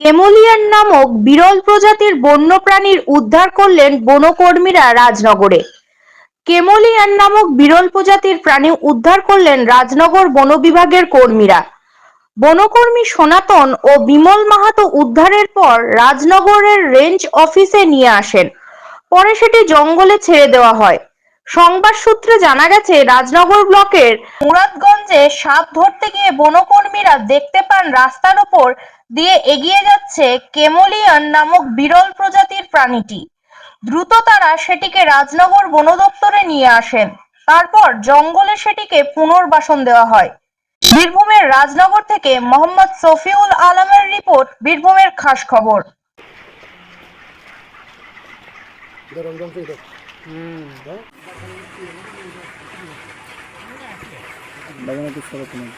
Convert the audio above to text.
কেমোলিয়ান নামক বিরল প্রজাতির বন্যপ্রাণীর উদ্ধার করলেন বনকর্মীরা রাজনগরে। কেমোলিয়ান নামক বিরল প্রজাতির প্রাণী উদ্ধার করলেন রাজনগর বন বিভাগের কর্মীরা। বনকর্মী সনাতন ও বিমল মাহাতো উদ্ধারের পর রাজনগরের রেঞ্জ অফিসে নিয়ে আসেন। পরে সেটি জঙ্গলে ছেড়ে দেওয়া হয়। সংবাদ সূত্রে জানা গেছে, রাজনগর ব্লকের মুরাদগঞ্জে সাপ ধরতে গিয়ে বনকর্মীরা দেখতে পান রাস্তার ওপর দিয়ে এগিয়ে যাচ্ছে কেমোলিয়ান নামক বিরল প্রজাতির প্রাণীটি। দ্রুত তারা সেটিকে রাজনগর বন দপ্তরে নিয়ে আসেন। তারপর জঙ্গলে সেটিকে পুনর্বাসন দেওয়া হয়। বীরভূমের রাজনগর থেকে মোহাম্মদ সফিউল আলমের রিপোর্ট বীরভূমের খাস খবর। গরম বাগানে তো সরক নেই